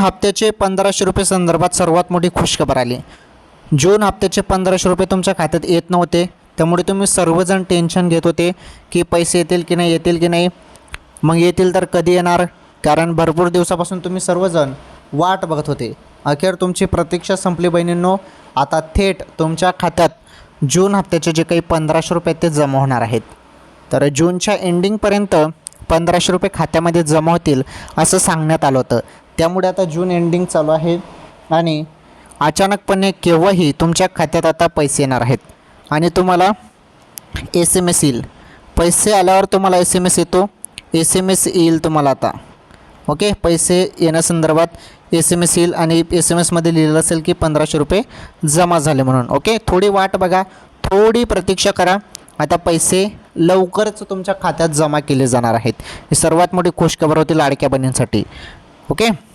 हप्त्याचे पंधराशे रुपये संदर्भात सर्वात मोठी खुशखबर आली. जून हप्त्याचे पंधराशे रुपये तुमच्या खात्यात येत नव्हते. त्यामुळे तुम्ही सर्वजण टेन्शन घेत होते की पैसे येतील की नाही येतील की नाही. मग येतील तर कधी येणार? कारण भरपूर दिवसापासून तुम्ही सर्वजण वाट बघत होते. अखेर तुमची प्रतीक्षा संपली बहिणींनो. आता थेट तुमच्या खात्यात जून हप्त्याचे जे काही पंधराशे रुपये ते जमा होणार आहेत. तर जूनच्या एंडिंगपर्यंत पंधराशे रुपये खात्यामध्ये जमा होतील असं सांगण्यात आलं होतं. त्यामुळे आता जून एंडिंग चालू आहे. आणि अचानकपणे केव्हाही तुमच्या खात्यात आता पैसे येणार आहेत. आणि तुम्हाला एस एम एस येईल. पैसे आल्यावर तुम्हाला एस एम एस येतो. एस एम एस येईल तुम्हाला आता. ओके? पैसे येण्यासंदर्भात एस एम एस येईल आणि एस एम एसमध्ये लिहिलेलं असेल की पंधराशे रुपये जमा झाले म्हणून. ओके? थोडी वाट बघा. थोडी प्रतीक्षा करा. आता पैसे लवकरच तुमच्या खात्यात जमा केले जाणार आहेत. ही सर्वात मोठी खुशखबर होती लाडक्या बहिणींसाठी. ओके?